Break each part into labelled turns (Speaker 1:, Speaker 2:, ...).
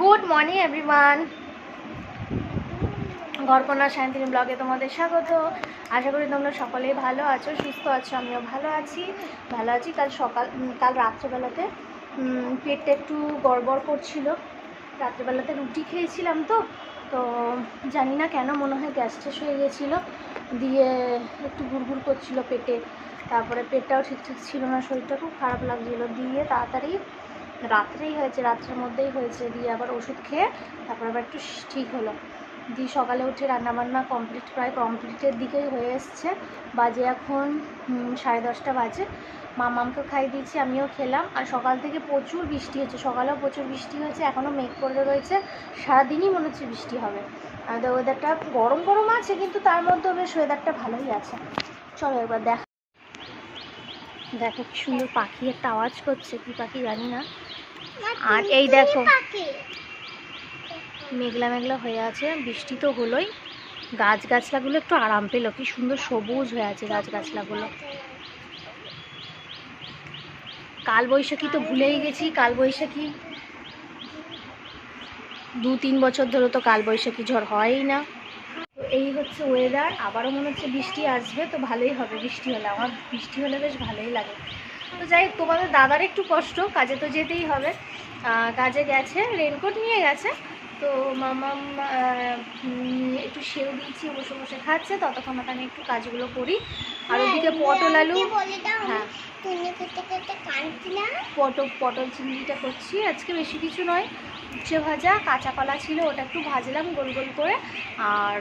Speaker 1: Good morning everyone ঘরকন্যা শান্তিনী ব্লগে তোমাদের স্বাগত। আশা করি তোমরা সকলেই ভালো আছো, সুস্থ আছো, আমিও ভালো আছি। ভালো আছি, কাল সকাল কাল রাত্রেবেলাতে পেটটা একটু গড়বড় করছিল। রাত্রেবেলাতে রুটি খেয়েছিলাম তো তো জানি না কেন মনে হয় গ্যাস শেষ হয়ে গেছিল। দিয়ে একটু গুড়গুড় করছিল পেটে। তারপরে পেটটাও ঠিকঠাক ছিল না, শরীরটা খুব খারাপ লাগছিল। দিয়ে তাড়াতাড়ি রাত্রেই হয়েছে, রাত্রের মধ্যেই হয়েছে। দিয়ে আবার ওষুধ খেয়ে তারপর আবার একটু ঠিক হলো। দিয়ে সকালে উঠে রান্নাবান্না কমপ্লিট প্রায় কমপ্লিটের দিকেই হয়ে এসছে। বাজে এখন সাড়ে দশটা বাজে। মামামকে খাই দিয়েছি, আমিও খেলাম। আর সকাল থেকে প্রচুর বৃষ্টি হচ্ছে। সকালেও প্রচুর বৃষ্টি হয়েছে, এখনও মেঘ করে রয়েছে। সারাদিনই মনে হচ্ছে বৃষ্টি হবে। আমাদের ওয়েদারটা গরম গরম আছে, কিন্তু তার মধ্যেও বেশ ওয়েদারটা ভালোই আছে। চলো একবার দেখ দেখো কি সুন্দর পাখি একটা আওয়াজ করছে, কি পাখি জানি না। আর এই দেখো। মেঘলা মেঘলা হয়ে আছে বৃষ্টি তো হলোই। গাছ গাছলাগুলো একটু আরাম পেল কি সুন্দর সবুজ হয়ে আছে গাছ গাছলাগুলো কাল বৈশাখী তো ভুলেই গেছি কাল বৈশাখী দু তিন বছর ধরে তো কাল বৈশাখী ঝড় হয়ই না। তো এই হচ্ছে ওয়েদার আবারও মনে হচ্ছে বৃষ্টি আসবে তো ভালোই হবে বৃষ্টি হলে। আমার বৃষ্টি হলে বেশ ভালোই লাগে। তো যাই তোমাদের দাদার একটু কষ্ট কাজে তো যেতেই হবে। কাজে গেছে রেনকোট নিয়ে গেছে। তো মামাম একটু সেও দিয়েছি বসে বসে খাচ্ছে ততক্ষণ আমি একটু কাজগুলো করি। আর ওদিকে পটল আলু হ্যাঁ। পটল পটল চিংড়িটা করছি আজকে বেশি কিছু নয়। উচ্ছে ভাজা, কাঁচা কলা ছিল, ওটা একটু ভাজলাম গোল গোল করে, আর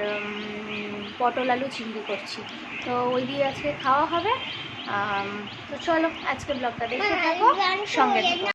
Speaker 1: পটল আলু চিংড়ি করছি। তো ওই দিয়ে আজকে খাওয়া হবে। তো চলো আজকে ব্লগটা দেখে থাকো, সঙ্গে থাকো।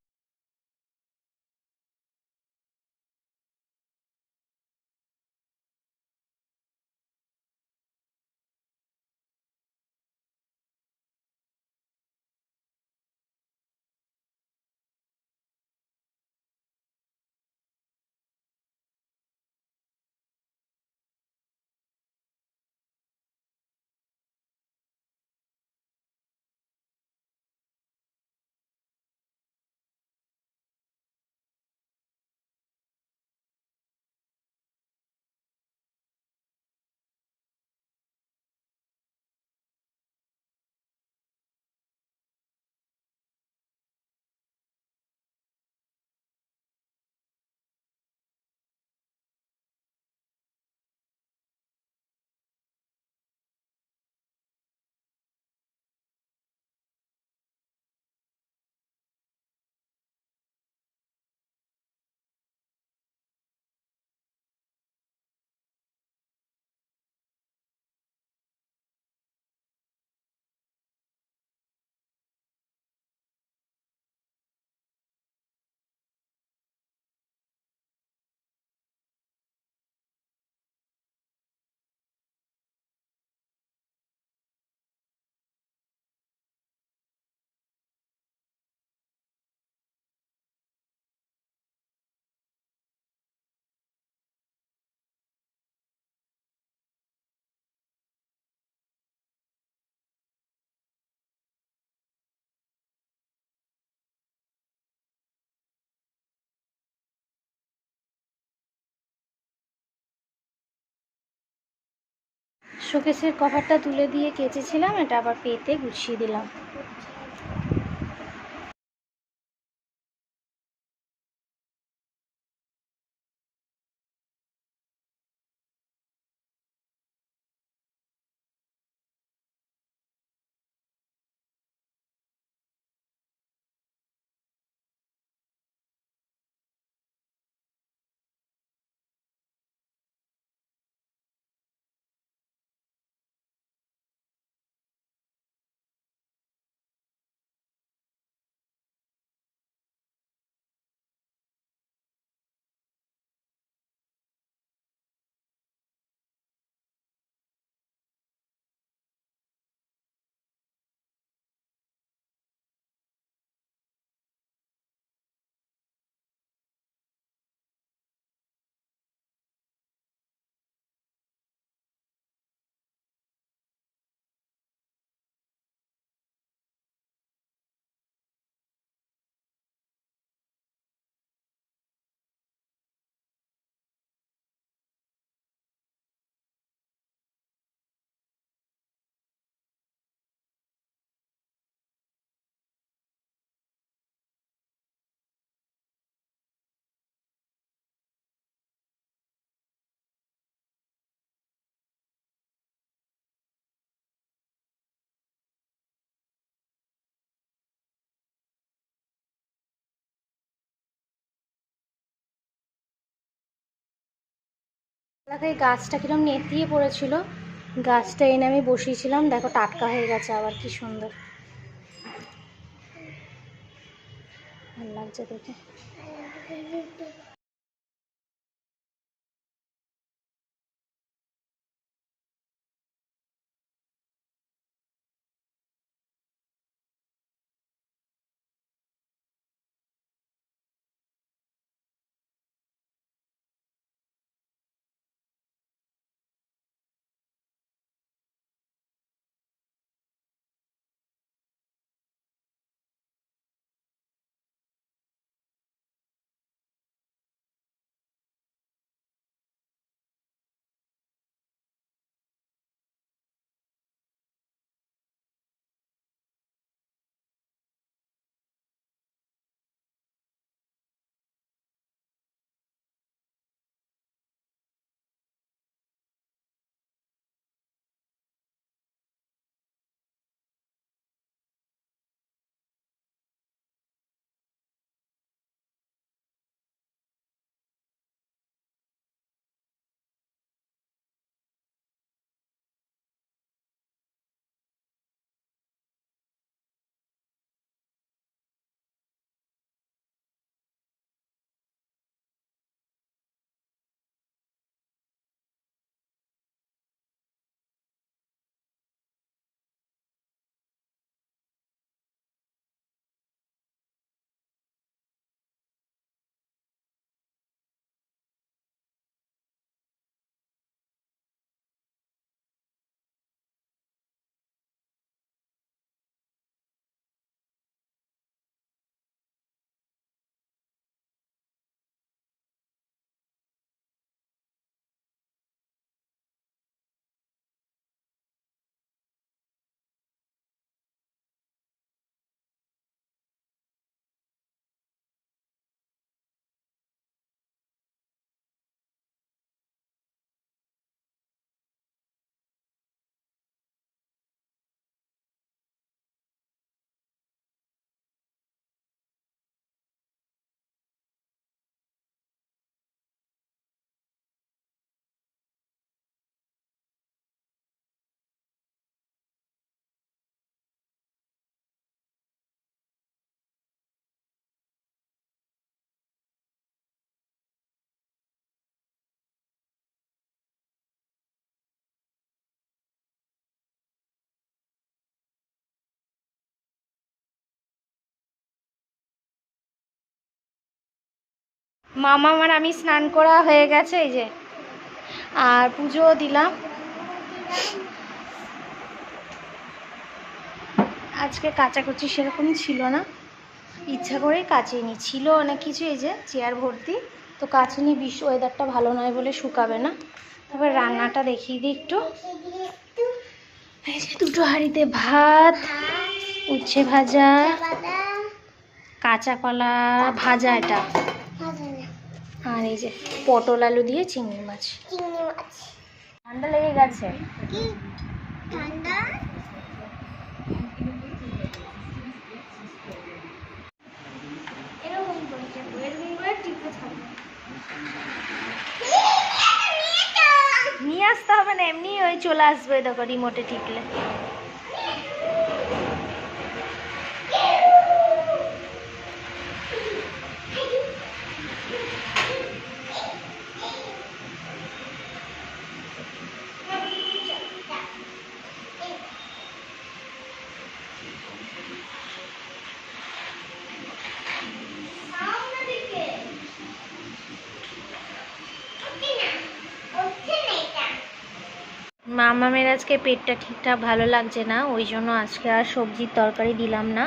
Speaker 1: শোকেসের কভারটা তুলে দিয়ে কেচেছিলাম এটা আবার পেতে গুছিয়ে দিলাম। এলাকায় গাছটা কিরম নেতিয়ে পড়েছিল। গাছটা এনে আমি বসিয়েছিলাম। দেখো টাটকা হয়ে গেছে আবার, কি সুন্দর। ভালো লাগছে দেখে। মামা আমার আমি স্নান করা হয়ে গেছে, এই যে। আর পুজোও দিলাম। আজকে কাচাকুচি সেরকম ছিল না। ইচ্ছা করেই কাচিনি। ছিল অনেক কিছু, এই যে চেয়ার ভর্তি। তো কাচিনি বিশ্ব ওয়েদারটা ভালো নয় বলে শুকাবে না। তারপর রান্নাটা দেখিয়ে দিই একটু। এই যে দুটো হাঁড়িতে ভাত, উচ্ছে ভাজা, কাঁচা কলা ভাজা এটা। আর এই যে পটল আলু দিয়ে চিংড়ি মাছ।
Speaker 2: চিংড়ি মাছ।
Speaker 1: ঠান্ডা লেগে গেছে?
Speaker 2: ঠান্ডা?
Speaker 1: নিয়ে আসতে হবে। না এমনি ওই চলে আসবে দেখো রিমোটে টিকলে। মামামের আজকে পেটটা ঠিকঠাক ভালো লাগছে না, ওই জন্য আজকে আর সবজির তরকারি দিলাম না।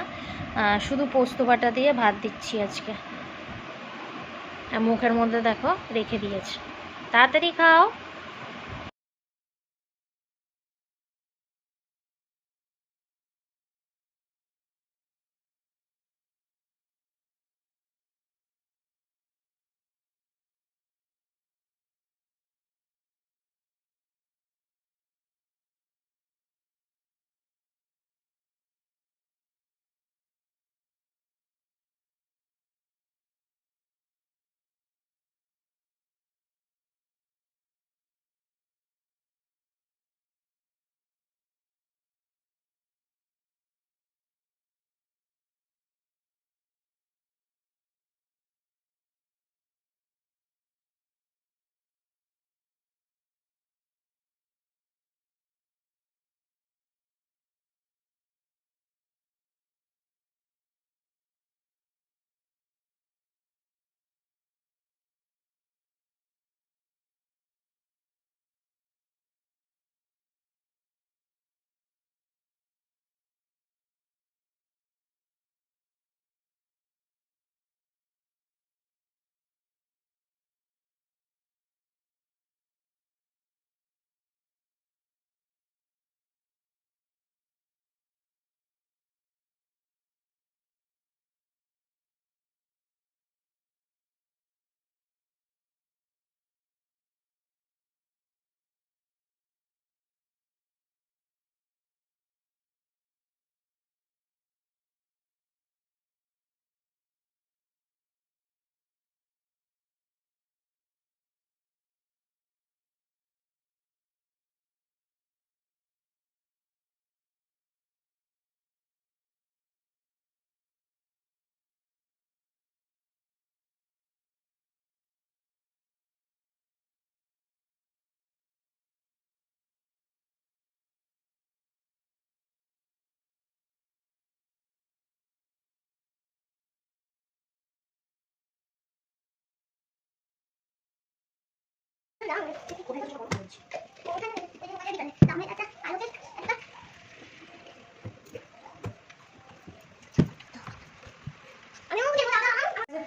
Speaker 1: শুধু পোস্ত বাটা দিয়ে ভাত দিচ্ছি আজকে। মুখের মধ্যে দেখো, রেখে দিয়েছে। তাড়াতাড়ি খাও।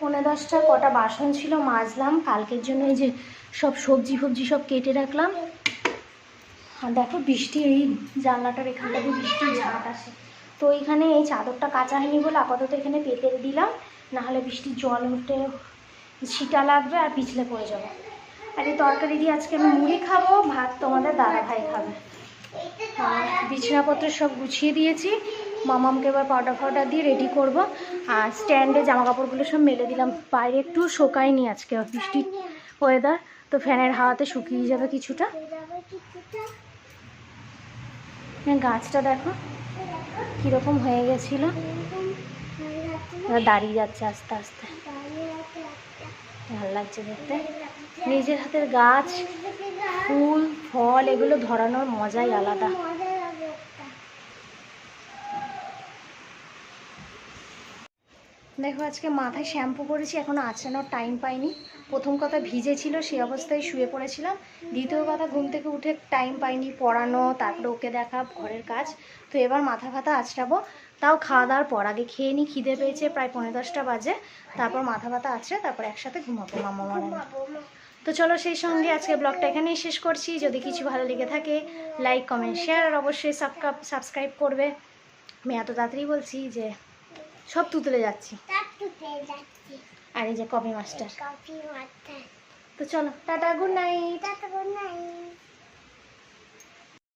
Speaker 1: পনেরো দশটা কটা বাসন ছিল, মাজলাম। কালকের জন্য এই যে সব সবজি ফবজি সব কেটে রাখলাম। আর দেখো বৃষ্টি, এই জানলাটার এখানটা দিয়ে বৃষ্টির ঝাঁট আসে। তো এইখানে এই চাদরটা কাঁচা হয়নি বলে আপাতত এখানে পেতে দিলাম, নাহলে বৃষ্টির জল উঠে ছিটা লাগবে আর পিছলে পড়ে যাব। আর এই তরকারি দিয়ে আজকে আমি মুড়ি খাব ভাত তোমাদের দাদা ভাই খাবে বিছানাপত্র সব গুছিয়ে দিয়েছি। মামামকে এবার পাউডার ফাউডার দিয়ে রেডি করব। আর স্ট্যান্ডে জামা কাপড়গুলো সব মেলে দিলাম। বাইরে একটু শোকায়নি আজকে বৃষ্টির ওয়েদার তো ফ্যানের হাওয়াতে শুকিয়ে যাবে কিছুটা। হ্যাঁ, গাছটা দেখো কীরকম হয়ে গেছিল। দাঁড়িয়ে যাচ্ছে আস্তে আস্তে। ভালো লাগছে দেখতে। নিজের হাতের গাছ, ফুল, ফল, এগুলো ধরানোর মজাই আলাদা। দেখো, আজকে মাথায় শ্যাম্পু করেছি, এখনও আঁচড়ানোর টাইম পাইনি। প্রথম কথা ভিজে ছিল সেই অবস্থায় শুয়ে পড়েছিলাম। দ্বিতীয় কথা, ঘুম থেকে উঠে টাইম পাইনি পড়ানো, তারপরে ওকে দেখা, ঘরের কাজ। তো এবার মাথা ফাতা আঁচড়াবো তাও খাওয়া দাওয়ার পর, আগে খেয়ে নিই খিদে পেয়েছে, প্রায় পনেরো দশটা বাজে। তারপর মাথা ফাতা আঁচড়ে তারপর একসাথে ঘুমাবো, মামা মারা। তো চলো সেই সঙ্গে আজকে ব্লগটা এখানেই শেষ করছি। যদি কিছু ভালো লেগে থাকে লাইক কমেন্ট শেয়ার আর অবশ্যই সাবস্ক্রাইব করবে। আমি এত তাড়াতাড়ি বলছি যে সব তুতলে যাচ্ছি। আর এই যে কপি মাস্টার। তো চলো tata good night
Speaker 2: tata good night